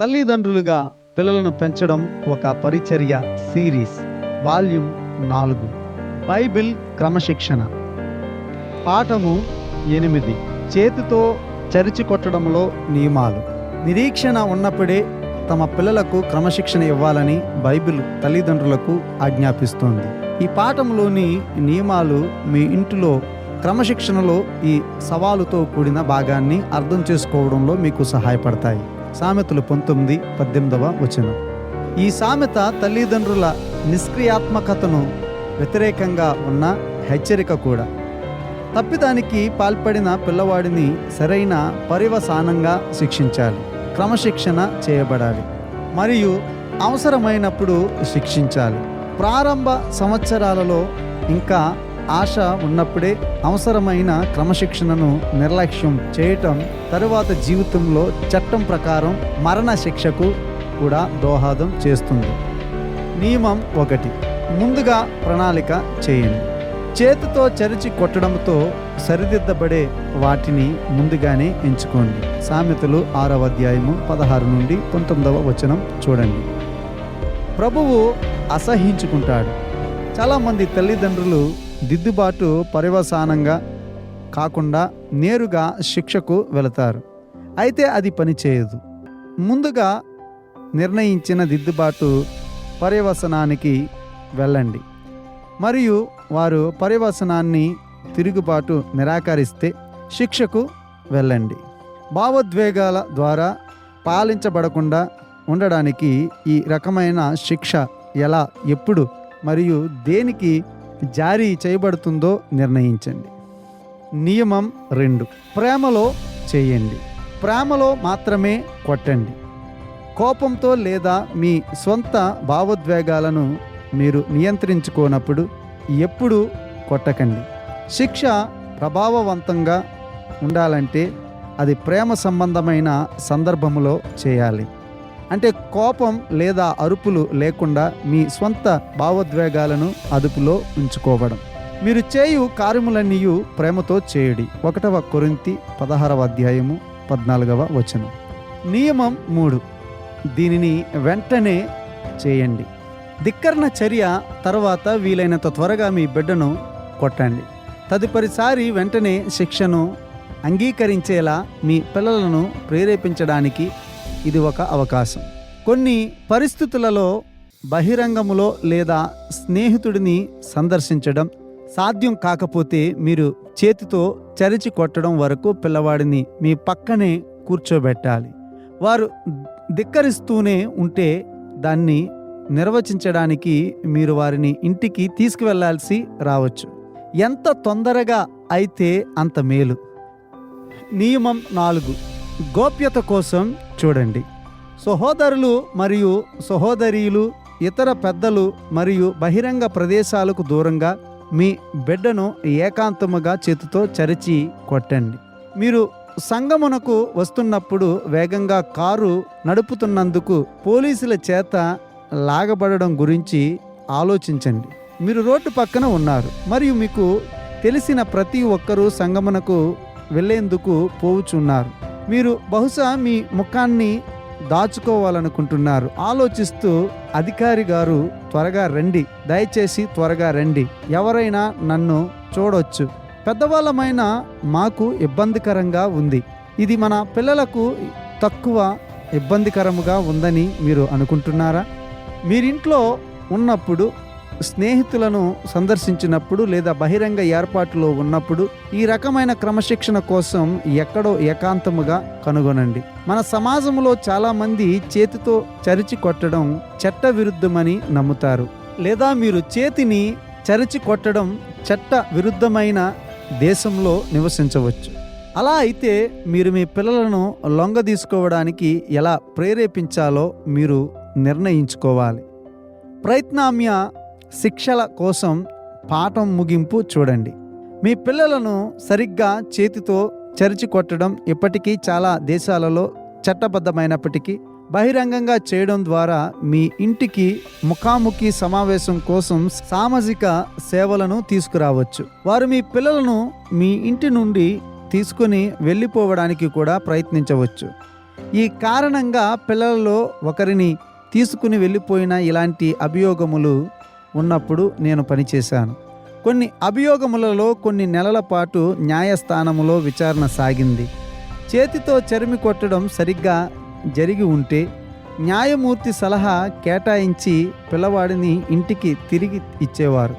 తల్లిదండ్రులుగా పిల్లలను పెంచడం ఒక పరిచర్య సిరీస్ వాల్యూమ్ నాలుగు. బైబిల్ క్రమశిక్షణ. పాఠము ఎనిమిది. చేతితో చరిచి కొట్టడంలో నియమాలు. నిరీక్షణ ఉన్నప్పుడే తమ పిల్లలకు క్రమశిక్షణ ఇవ్వాలని బైబిల్ తల్లిదండ్రులకు ఆజ్ఞాపిస్తోంది. ఈ పాఠంలోని నియమాలు మీ ఇంటిలో క్రమశిక్షణలో ఈ సవాలుతో కూడిన భాగాన్ని అర్థం చేసుకోవడంలో మీకు సహాయపడతాయి. సామెతలు పంతొమ్మిది పద్దెనిమిదవ వచనం. ఈ సామెత తల్లిదండ్రుల నిష్క్రియాత్మకతను వ్యతిరేకంగా ఉన్న హెచ్చరిక కూడా. తప్పిదానికి పాల్పడిన పిల్లవాడిని సరైన పరివసానంగా శిక్షించాలి క్రమశిక్షణ చేయబడాలి మరియు అవసరమైనప్పుడు శిక్షించాలి. ప్రారంభ సంవత్సరాలలో ఇంకా ఆశ ఉన్నప్పుడే అవసరమైన క్రమశిక్షణను నిర్లక్ష్యం చేయటం తరువాత జీవితంలో చట్టం ప్రకారం మరణ శిక్షకు కూడా దోహదం చేస్తుంది. నియమం ఒకటి ముందుగా ప్రణాళిక చేయండి. చేతితో చరిచి కొట్టడంతో సరిదిద్దబడే వాటిని ముందుగానే ఎంచుకోండి. సామెతలు ఆరవ అధ్యాయము పదహారు నుండి పంతొమ్మిదవ వచనం చూడండి. ప్రభువు అసహించుకుంటాడు చాలామంది తల్లిదండ్రులు దిద్దుబాటు పర్యవసానంగా కాకుండా నేరుగా శిక్షకు వెళతారు. అయితే అది పనిచేయదు ముందుగా నిర్ణయించిన దిద్దుబాటు పర్యవసనానికి వెళ్ళండి. మరియు వారు పర్యవసనాన్ని తిరుగుబాటు నిరాకరిస్తే శిక్షకు వెళ్ళండి. భావోద్వేగాల ద్వారా పాలించబడకుండా ఉండడానికి ఈ రకమైన శిక్ష ఎలా ఎప్పుడు మరియు దేనికి జారీ చేయబడుతుందో నిర్ణయించండి. నియమం రెండు. ప్రేమలో చేయండి. ప్రేమలో మాత్రమే కొట్టండి. కోపంతో లేదా మీ సొంత భావోద్వేగాలను మీరు నియంత్రించుకోనప్పుడు ఎప్పుడూ కొట్టకండి. శిక్ష ప్రభావవంతంగా ఉండాలంటే అది ప్రేమ సంబంధమైన సందర్భములో చేయాలి. అంటే కోపం లేదా అరుపులు లేకుండా మీ స్వంత భావోద్వేగాలను అదుపులో ఉంచుకోవడం. మీరు చేయు కార్యములన్నీయు ప్రేమతో చేయుడి. ఒకటవ కొరింతి పదహారవ అధ్యాయము పద్నాలుగవ వచనం. నియమం మూడు. దీనిని వెంటనే చేయండి. ధిక్కరణ చర్య తర్వాత వీలైనంత త్వరగా మీ బిడ్డను కొట్టండి. తదుపరిసారి వెంటనే శిక్షను అంగీకరించేలా మీ పిల్లలను ప్రేరేపించడానికి ఇది ఒక అవకాశం. కొన్ని పరిస్థితులలో బహిరంగములో లేదా స్నేహితుడిని సందర్శించడం సాధ్యం కాకపోతే మీరు చేతితో చరిచి కొట్టడం వరకు పిల్లవాడిని మీ పక్కనే కూర్చోబెట్టాలి. వారు ధిక్కరిస్తూనే ఉంటే దాన్ని నిర్వచించడానికి మీరు వారిని ఇంటికి తీసుకువెళ్ళాల్సి రావచ్చు. ఎంత తొందరగా అయితే అంత మేలు. నియమం నాలుగు. గోప్యత కోసం చూడండి. సహోదరులు మరియు సహోదరీలు ఇతర పెద్దలు మరియు బహిరంగ ప్రదేశాలకు దూరంగా మీ బిడ్డను ఏకాంతముగా చేతితో చరిచి కొట్టండి. మీరు సంగమునకు వస్తున్నప్పుడు వేగంగా కారు నడుపుతున్నందుకు పోలీసుల చేత లాగబడడం గురించి ఆలోచించండి. మీరు రోడ్డు పక్కన ఉన్నారు. మరియు మీకు తెలిసిన ప్రతి ఒక్కరూ సంగమునకు వెళ్ళేందుకు పోవుచున్నారు. మీరు బహుశా మీ ముఖాన్ని దాచుకోవాలనుకుంటున్నారు. ఆలోచిస్తూ అధికారి గారు త్వరగా రండి. దయచేసి త్వరగా రండి. ఎవరైనా నన్ను చూడొచ్చు. పెద్దవాళ్ళమైన మాకు ఇబ్బందికరంగా ఉంది. ఇది మన పిల్లలకు తక్కువ ఇబ్బందికరముగా ఉందని మీరు అనుకుంటున్నారా? మీరింట్లో ఉన్నప్పుడు స్నేహితులను సందర్శించినప్పుడు లేదా బహిరంగ ఏర్పాటులో ఉన్నప్పుడు ఈ రకమైన క్రమశిక్షణ కోసం ఎక్కడో ఏకాంతముగా కనుగొనండి. మన సమాజంలో చాలామంది చేతితో చరిచి కొట్టడం చట్ట విరుద్ధమని నమ్ముతారు. లేదా మీరు చేతిని చరిచి కొట్టడం చట్ట విరుద్ధమైన దేశంలో నివసించవచ్చు. అలా అయితే మీరు మీ పిల్లలను లొంగ తీసుకోవడానికి ఎలా ప్రేరేపించాలో మీరు నిర్ణయించుకోవాలి. ప్రయత్నామ్య శిక్షల కోసం పాఠం ముగింపు చూడండి. మీ పిల్లలను సరిగ్గా చేతితో చరిచి కొట్టడం ఇప్పటికీ చాలా దేశాలలో చట్టబద్ధమైనప్పటికీ బహిరంగంగా చేయడం ద్వారా మీ ఇంటికి ముఖాముఖి సమావేశం కోసం సామాజిక సేవలను తీసుకురావచ్చు. వారు మీ పిల్లలను మీ ఇంటి నుండి తీసుకుని వెళ్ళిపోవడానికి కూడా ప్రయత్నించవచ్చు. ఈ కారణంగా పిల్లలలో ఒకరిని తీసుకుని వెళ్ళిపోయిన ఇలాంటి అభియోగములు ఉన్నప్పుడు నేను పనిచేశాను కొన్ని అభియోగములలో కొన్ని నెలల పాటు న్యాయస్థానములో విచారణ సాగింది. చేతితో చరిమి కొట్టడం సరిగ్గా జరిగి ఉంటే న్యాయమూర్తి సలహా కేటాయించి పిల్లవాడిని ఇంటికి తిరిగి ఇచ్చేవారు.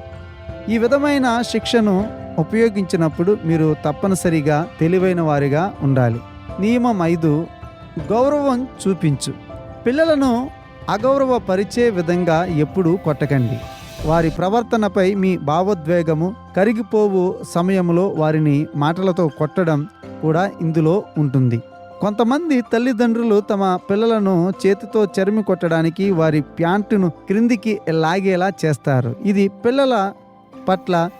ఈ విధమైన శిక్షను ఉపయోగించినప్పుడు మీరు తప్పనిసరిగా తెలివైన వారిగా ఉండాలి. నియమం ఐదు గౌరవం చూపించు. పిల్లలను అగౌరవపరిచే విధంగా ఎప్పుడూ కొట్టకండి. వారి ప్రవర్తనపై మీ భావోద్వేగము కరిగిపోవు సమయంలో వారిని మాటలతో కొట్టడం కూడా ఇందులో ఉంటుంది. కొంతమంది తల్లిదండ్రులు తమ పిల్లలను చేతితో చెరిమి కొట్టడానికి వారి ప్యాంటును క్రిందికి లాగేలా చేస్తారు. ఇది పిల్లల పట్ల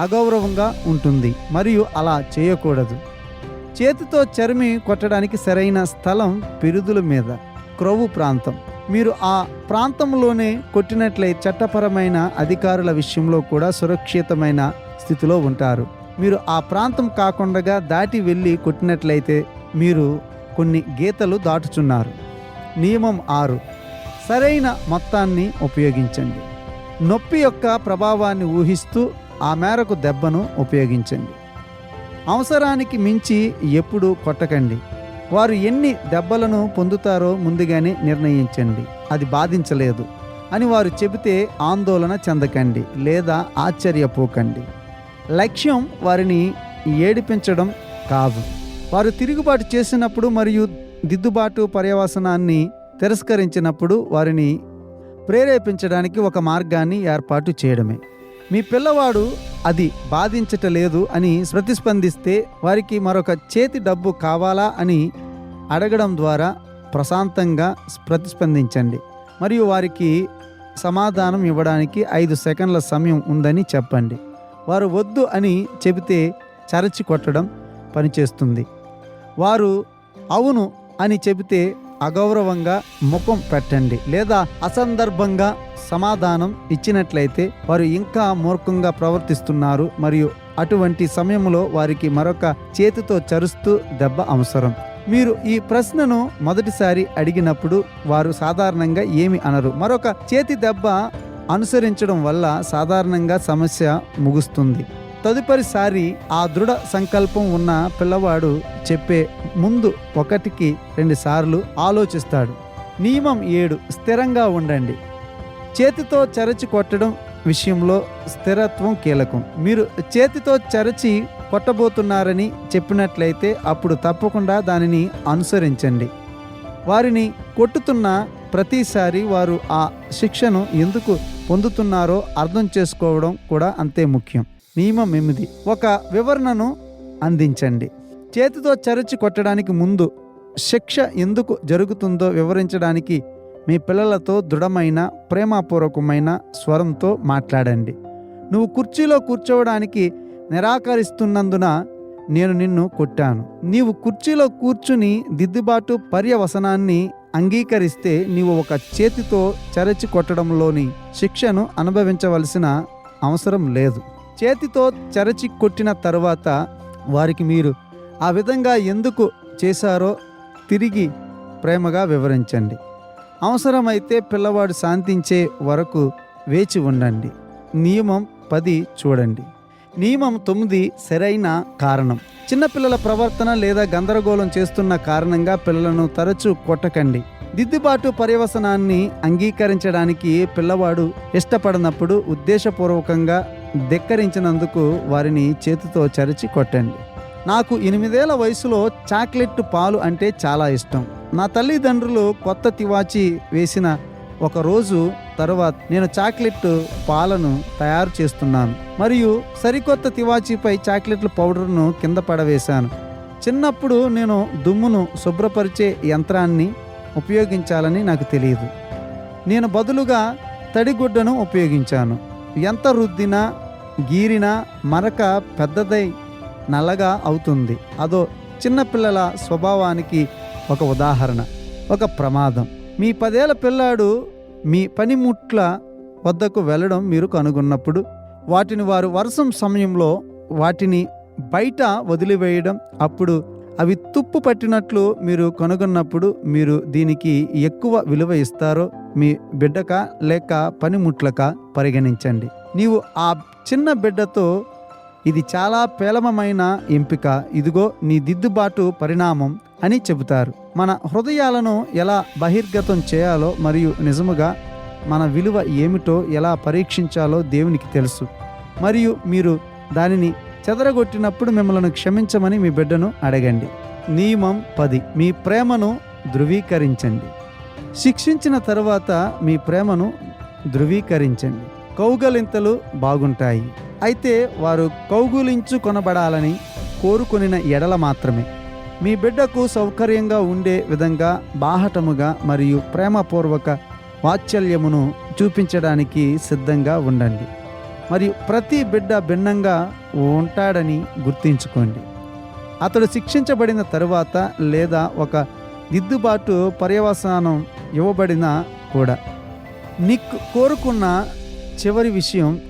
అగౌరవంగా ఉంటుంది మరియు అలా చేయకూడదు. చేతితో చరిమి కొట్టడానికి సరైన స్థలం పిరుదుల మీద క్రొవ్వు ప్రాంతం. మీరు ఆ ప్రాంతంలోనే కొట్టినట్లయితే చట్టపరమైన అధికారుల విషయంలో కూడా సురక్షితమైన స్థితిలో ఉంటారు. మీరు ఆ ప్రాంతం కాకుండా దాటి వెళ్ళి కొట్టినట్లయితే మీరు కొన్ని గీతలు దాటుచున్నారు. నియమం ఆరు. సరైన మొత్తాన్ని ఉపయోగించండి. నొప్పి యొక్క ప్రభావాన్ని ఊహిస్తూ ఆ మేరకు దెబ్బను ఉపయోగించండి. అవసరానికి మించి ఎప్పుడు కొట్టకండి. వారు ఎన్ని దెబ్బలను పొందుతారో ముందుగానే నిర్ణయించండి. అది బాధించలేదు అని వారు చెబితే ఆందోళన చెందకండి లేదా ఆశ్చర్యపోకండి. లక్ష్యం వారిని ఏడిపించడం కాదు. వారు తిరుగుబాటు చేసినప్పుడు మరియు దిద్దుబాటు పర్యవసనాన్ని తిరస్కరించినప్పుడు వారిని ప్రేరేపించడానికి ఒక మార్గాన్ని ఏర్పాటు చేయడమే. మీ పిల్లవాడు అది బాధించటలేదు అని ప్రతిస్పందిస్తే వారికి మరొక చేతి డబ్బు కావాలా అని అడగడం ద్వారా ప్రశాంతంగా ప్రతిస్పందించండి. మరియు వారికి సమాధానం ఇవ్వడానికి ఐదు సెకండ్ల సమయం ఉందని చెప్పండి. వారు వద్దు అని చెబితే చరచి కొట్టడం పనిచేస్తుంది. వారు అవును అని చెబితే అగౌరవంగా ముఖం పెట్టండి లేదా అసందర్భంగా సమాధానం ఇచ్చినట్లయితే వారు ఇంకా మూర్ఖంగా ప్రవర్తిస్తున్నారు మరియు అటువంటి సమయంలో వారికి మరొక చేతితో చరుస్తూ దెబ్బ అవసరం. మీరు ఈ ప్రశ్నను మొదటిసారి అడిగినప్పుడు వారు సాధారణంగా ఏమి అనరు. మరొక చేతి దెబ్బ అనుసరించడం వల్ల సాధారణంగా సమస్య ముగుస్తుంది. తదుపరిసారి ఆ దృఢ సంకల్పం ఉన్న పిల్లవాడు చెప్పే ముందు ఒకటికి రెండు సార్లు ఆలోచిస్తాడు. నియమం ఏడు స్థిరంగా ఉండండి. చేతితో చరచి కొట్టడం విషయంలో స్థిరత్వం కీలకం. మీరు చేతితో చరచి కొట్టబోతున్నారని చెప్పినట్లయితే అప్పుడు తప్పకుండా దానిని అనుసరించండి. వారిని కొట్టుతున్న ప్రతిసారి వారు ఆ శిక్షను ఎందుకు పొందుతున్నారో అర్థం చేసుకోవడం కూడా అంతే ముఖ్యం. నియమం ఎనిమిది. ఒక వివరణను అందించండి. చేతితో చరచి కొట్టడానికి ముందు శిక్ష ఎందుకు జరుగుతుందో వివరించడానికి మీ పిల్లలతో దృఢమైన ప్రేమపూర్వకమైన స్వరంతో మాట్లాడండి. నువ్వు కుర్చీలో కూర్చోవడానికి నిరాకరిస్తున్నందున నేను నిన్ను కొట్టాను. నీవు కుర్చీలో కూర్చుని దిద్దుబాటు పర్యవసనాన్ని అంగీకరిస్తే నీవు ఒక చేతితో చరచి కొట్టడంలోని శిక్షను అనుభవించవలసిన అవసరం లేదు. చేతితో చరచి కొట్టిన తర్వాత వారికి మీరు ఆ విధంగా ఎందుకు చేశారో తిరిగి ప్రేమగా వివరించండి. అవసరమైతే పిల్లవాడు శాంతించే వరకు వేచి ఉండండి. నియమం పది చూడండి. నియమం తొమ్మిది సరైన కారణం. చిన్నపిల్లల ప్రవర్తన లేదా గందరగోళం చేస్తున్న కారణంగా పిల్లలను తరచూ కొట్టకండి. దిద్దుబాటు పర్యవసనాన్ని అంగీకరించడానికి పిల్లవాడు ఇష్టపడినప్పుడు ఉద్దేశపూర్వకంగా ధిక్కరించినందుకు వారిని చేతితో చరిచి కొట్టండి. నాకు ఎనిమిదేళ్ళ వయసులో చాక్లెట్ పాలు అంటే చాలా ఇష్టం. నా తల్లిదండ్రులు కొత్త తివాచి వేసిన ఒక రోజు తర్వాత నేను చాక్లెట్ పాలను తయారు చేస్తున్నాను. మరియు సరికొత్త తివాచీపై చాక్లెట్ల పౌడర్ను కింద పడవేశాను. చిన్నప్పుడు నేను దుమ్మును శుభ్రపరిచే యంత్రాన్ని ఉపయోగించాలని నాకు తెలియదు. నేను బదులుగా తడిగుడ్డను ఉపయోగించాను. ఎంత రుద్దినా గీరిన మరక పెద్దదై నల్లగా అవుతుంది. అదో చిన్నపిల్లల స్వభావానికి ఒక ఉదాహరణ ఒక ప్రమాదం. మీ పదేళ్ళ పిల్లాడు మీ పనిముట్ల వద్దకు వెళ్ళడం మీరు కనుగొన్నప్పుడు వాటిని వారు వర్షం సమయంలో వాటిని బయట వదిలివేయడం అప్పుడు అవి తుప్పు పట్టినట్లు మీరు కనుగొన్నప్పుడు మీరు దీనికి ఎక్కువ విలువ ఇస్తారో మీ బిడ్డక లేక పనిముట్లక పరిగణించండి. నీవు ఆ చిన్న బిడ్డతో ఇది చాలా పేలమమైన ఎంపిక. ఇదిగో నీ దిద్దుబాటు పరిణామం అని చెబుతారు. మన హృదయాలను ఎలా బహిర్గతం చేయాలో మరియు నిజముగా మన విలువ ఏమిటో ఎలా పరీక్షించాలో దేవునికి తెలుసు. మరియు మీరు దానిని చెదరగొట్టినప్పుడు మిమ్మల్ని క్షమించమని మీ బిడ్డను అడగండి. నియమం పది. మీ ప్రేమను ధృవీకరించండి. శిక్షించిన తరువాత మీ ప్రేమను ధృవీకరించండి. కౌగలింతలు బాగుంటాయి. అయితే వారు కౌగులించు కొనబడాలని కోరుకొనిన ఎడల మాత్రమే. మీ బిడ్డకు సౌకర్యంగా ఉండే విధంగా బాహటముగా మరియు ప్రేమపూర్వక వాత్సల్యమును చూపించడానికి సిద్ధంగా ఉండండి. మరియు ప్రతి బిడ్డ భిన్నంగా ఉంటాడని గుర్తుంచుకోండి. అతడు శిక్షించబడిన తరువాత లేదా ఒక దిద్దుబాటు పర్యవసానం ఇవ్వబడిన కూడా నిక్ కోరుకున్న చివరి విషయం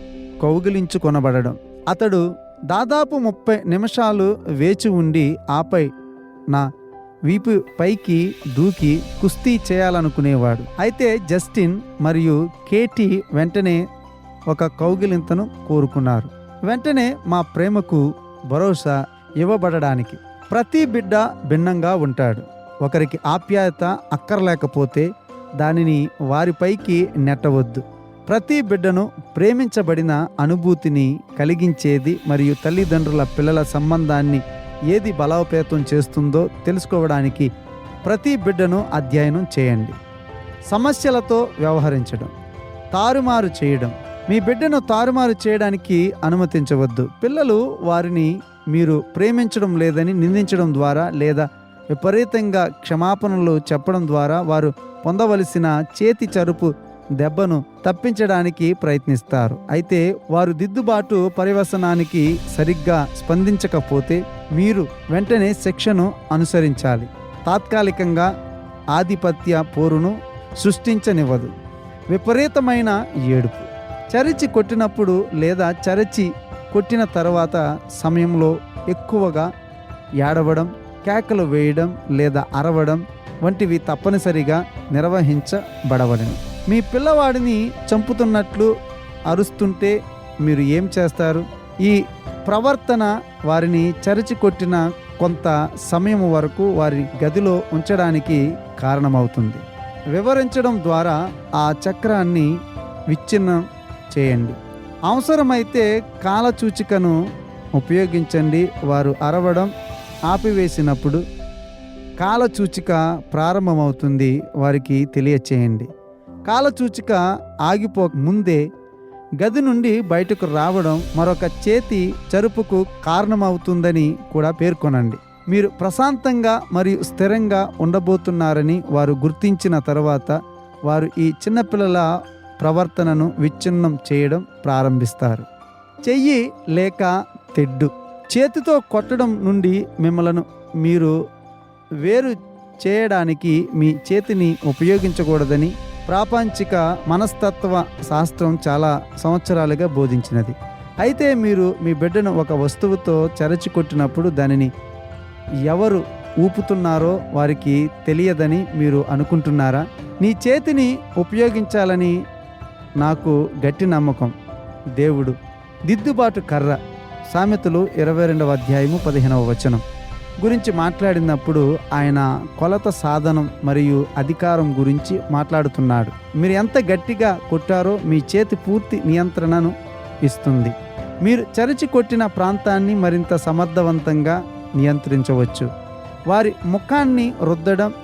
కౌగిలించుకొనబడడం. అతడు దాదాపు ముప్పై నిమిషాలు వేచి ఉండి ఆపై నా వీపు పైకి దూకి కుస్తీ చేయాలనుకునేవాడు. అయితే జస్టిన్ మరియు కేటీ వెంటనే ఒక కౌగిలింతను కోరుకున్నారు. వెంటనే మా ప్రేమకు భరోసా ఇవ్వబడడానికి ప్రతి బిడ్డ భిన్నంగా ఉంటాడు. ఒకరికి ఆప్యాయత అక్కర్లేకపోతే దానిని వారిపైకి నెట్టవద్దు. ప్రతి బిడ్డను ప్రేమించబడిన అనుభూతిని కలిగించేది మరియు తల్లిదండ్రుల పిల్లల సంబంధాన్ని ఏది బలోపేతం చేస్తుందో తెలుసుకోవడానికి ప్రతి బిడ్డను అధ్యయనం చేయండి. సమస్యలతో వ్యవహరించడం తారుమారు చేయడం. మీ బిడ్డను తారుమారు చేయడానికి అనుమతించవద్దు. పిల్లలు వారిని మీరు ప్రేమించడం లేదని నిందించడం ద్వారా లేదా విపరీతంగా క్షమాపణలు చెప్పడం ద్వారా వారు పొందవలసిన చేతి చరుపు దెబ్బను తప్పించడానికి ప్రయత్నిస్తారు. అయితే వారు దిద్దుబాటు పరివసనానికి సరిగ్గా స్పందించకపోతే మీరు వెంటనే శిక్షను అనుసరించాలి. తాత్కాలికంగా ఆధిపత్య పోరును సృష్టించనివ్వదు. విపరీతమైన ఏడుపు. చరిచి కొట్టినప్పుడు లేదా చరిచి కొట్టిన తర్వాత సమయంలో ఎక్కువగా ఏడవడం కేకలు వేయడం లేదా అరవడం వంటివి తప్పనిసరిగా నిర్వహించబడవలను. మీ పిల్లవాడిని చంపుతున్నట్లు అరుస్తుంటే మీరు ఏం చేస్తారు? ఈ ప్రవర్తన వారిని చరిచి కొట్టిన కొంత సమయం వరకు వారి గదిలో ఉంచడానికి కారణమవుతుంది. వివరించడం ద్వారా ఆ చక్రాన్ని విచ్ఛిన్నం చేయండి. అవసరమైతే కాలచూచికను ఉపయోగించండి. వారు అరవడం ఆపివేసినప్పుడు కాలచూచిక ప్రారంభమవుతుంది. వారికి తెలియచేయండి. కాలచూచిక ఆగిపోక ముందే గది నుండి బయటకు రావడం మరొక చేతి చరుపుకు కారణమవుతుందని కూడా పేర్కొనండి. మీరు ప్రశాంతంగా మరియు స్థిరంగా ఉండబోతున్నారని వారు గుర్తించిన తర్వాత వారు ఈ చిన్నపిల్లల ప్రవర్తనను విచ్ఛిన్నం చేయడం ప్రారంభిస్తారు. చెయ్యి లేక తెడ్డు. చేతితో కొట్టడం నుండి మిమ్మలను మీరు వేరు చేయడానికి మీ చేతిని ఉపయోగించకూడదని ప్రాపంచిక మనస్తత్వ శాస్త్రం చాలా సంవత్సరాలుగా బోధించినది. అయితే మీరు మీ బిడ్డను ఒక వస్తువుతో చెరచి కొట్టినప్పుడు దానిని ఎవరు ఊపుతున్నారో వారికి తెలియదని మీరు అనుకుంటున్నారా? నీ చేతిని ఉపయోగించాలని నాకు గట్టి నమ్మకం. దేవుడు. దిద్దుబాటు కర్ర. సామెతలు ఇరవై రెండవ అధ్యాయము పదిహేనవ వచనం. గురించి మాట్లాడినప్పుడు ఆయన కొలత సాధనం మరియు అధికారం గురించి మాట్లాడుతున్నాడు. మీరు ఎంత గట్టిగా కొట్టారో మీ చేతి పూర్తి నియంత్రణను ఇస్తుంది. మీరు చరిచి కొట్టిన ప్రాంతాన్ని మరింత సమర్థవంతంగా నియంత్రించవచ్చు. వారి ముఖాన్ని రుద్దడం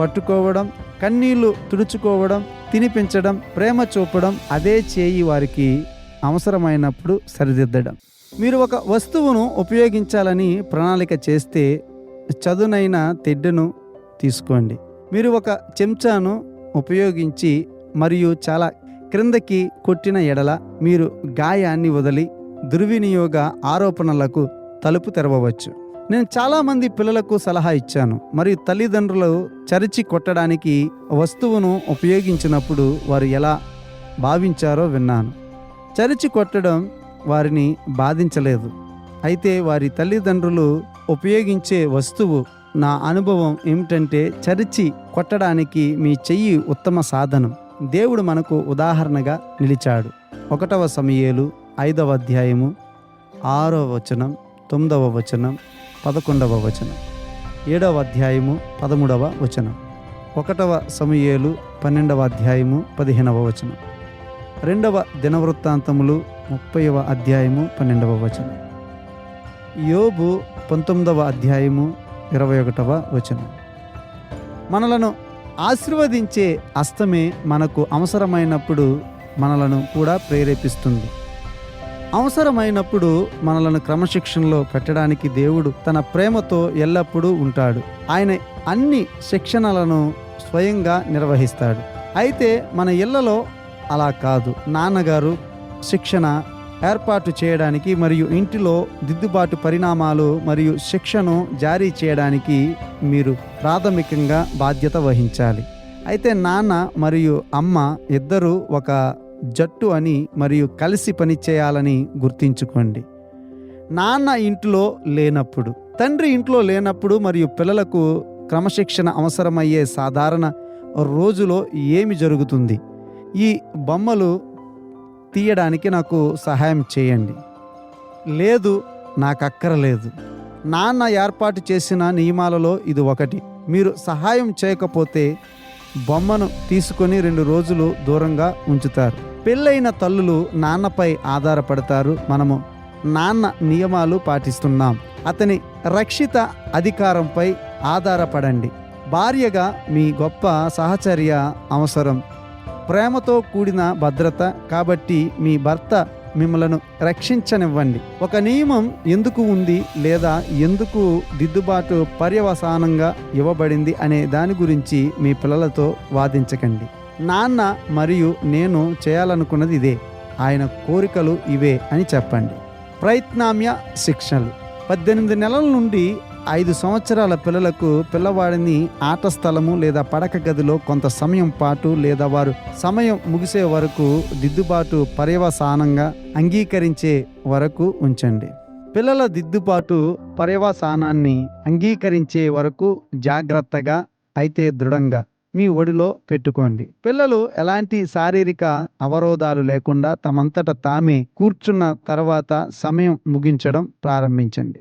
పట్టుకోవడం కన్నీళ్ళు తుడుచుకోవడం తినిపించడం ప్రేమ చూపడం అదే చేయి వారికి అవసరమైనప్పుడు సరిదిద్దడం. మీరు ఒక వస్తువును ఉపయోగించాలని ప్రణాళిక చేస్తే చదునైన తెడ్డును తీసుకోండి. మీరు ఒక చెంచాను ఉపయోగించి మరియు చాలా క్రిందకి కొట్టిన ఎడల మీరు గాయాన్ని వదిలి దుర్వినియోగ ఆరోపణలకు తలుపు తెరవవచ్చు. నేను చాలామంది పిల్లలకు సలహా ఇచ్చాను. మరియు తల్లిదండ్రులు చరిచి కొట్టడానికి వస్తువును ఉపయోగించినప్పుడు వారు ఎలా భావించారో విన్నాను. చరిచి కొట్టడం వారిని బాధించలేదు. అయితే వారి తల్లిదండ్రులు ఉపయోగించే వస్తువు నా అనుభవం ఏమిటంటే చరిచి కొట్టడానికి మీ చెయ్యి ఉత్తమ సాధనం. దేవుడు మనకు ఉదాహరణగా నిలిచాడు. ఒకటవ సమయేలు ఐదవ అధ్యాయము ఆరవ వచనం తొమ్మిదవ వచనం పదకొండవ వచనం ఏడవ అధ్యాయము పదమూడవ వచనం ఒకటవ సమయేలు పన్నెండవ అధ్యాయము పదిహేనవ వచనం. రెండవ దినవృత్తాంతములు ముప్పైవ అధ్యాయము పన్నెండవ వచనం. యోబు పంతొమ్మిదవ అధ్యాయము ఇరవై ఒకటవ వచనం. మనలను ఆశీర్వదించే అస్తమే మనకు అవసరమైనప్పుడు మనలను కూడా ప్రేరేపిస్తుంది. అవసరమైనప్పుడు మనలను క్రమశిక్షణలో పెట్టడానికి దేవుడు తన ప్రేమతో ఎల్లప్పుడూ ఉంటాడు. ఆయన అన్ని శిక్షణలను స్వయంగా నిర్వహిస్తాడు. అయితే మన ఇళ్ళలో అలా కాదు. నాన్నగారు శిక్షణ ఏర్పాటు చేయడానికి మరియు ఇంటిలో దిద్దుబాటు పరిణామాలు మరియు శిక్షను జారీ చేయడానికి మీరు ప్రాథమికంగా బాధ్యత వహించాలి. అయితే నాన్న మరియు అమ్మ ఇద్దరూ ఒక జట్టు అని మరియు కలిసి పని చేయాలని గుర్తించుకోండి. నాన్న ఇంట్లో లేనప్పుడు తండ్రి ఇంట్లో లేనప్పుడు మరియు పిల్లలకు క్రమశిక్షణ అవసరమయ్యే సాధారణ రోజులో ఏమి జరుగుతుంది? ఈ బొమ్మలు తీయడానికి నాకు సహాయం చేయండి. లేదు నాకు అక్కరలేదు నాన్న ఏర్పాటు చేసిన నియమాలలో ఇది ఒకటి. మీరు సహాయం చేయకపోతే బొమ్మను తీసుకొని రెండు రోజులు దూరంగా ఉంచుతారు. పెళ్ళైన తల్లులు నాన్నపై ఆధారపడతారు. మనము నాన్న నియమాలు పాటిస్తున్నాం. అతని రక్షిత అధికారంపై ఆధారపడండి. భార్యగా మీ గొప్ప సహచర్య అవసరం. ప్రేమతో కూడిన భద్రత కాబట్టి మీ భర్త మిమ్మలను రక్షించనివ్వండి. ఒక నియమం ఎందుకు ఉంది లేదా ఎందుకు దిద్దుబాటు పర్యవసానంగా ఇవ్వబడింది అనే దాని గురించి మీ పిల్లలతో వాదించకండి. నాన్న మరియు నేను చేయాలనుకున్నది ఇదే. ఆయన కోరికలు ఇవే అని చెప్పండి. ప్రయత్నామ్య శిక్షలు. పద్దెనిమిది నెలల నుండి ఐదు సంవత్సరాల పిల్లలకు పిల్లవాడిని ఆట స్థలము లేదా పడక గదిలో కొంత సమయం పాటు లేదా వారు సమయం ముగిసే వరకు దిద్దుబాటు పర్యవసానంగా అంగీకరించే వరకు ఉంచండి. పిల్లల దిద్దుబాటు పర్యవసానాన్ని అంగీకరించే వరకు జాగ్రత్తగా అయితే దృఢంగా మీ ఒడిలో పెట్టుకోండి. పిల్లలు ఎలాంటి శారీరక అవరోధాలు లేకుండా తమంతట తామే కూర్చున్న తర్వాత సమయం ముగించడం ప్రారంభించండి.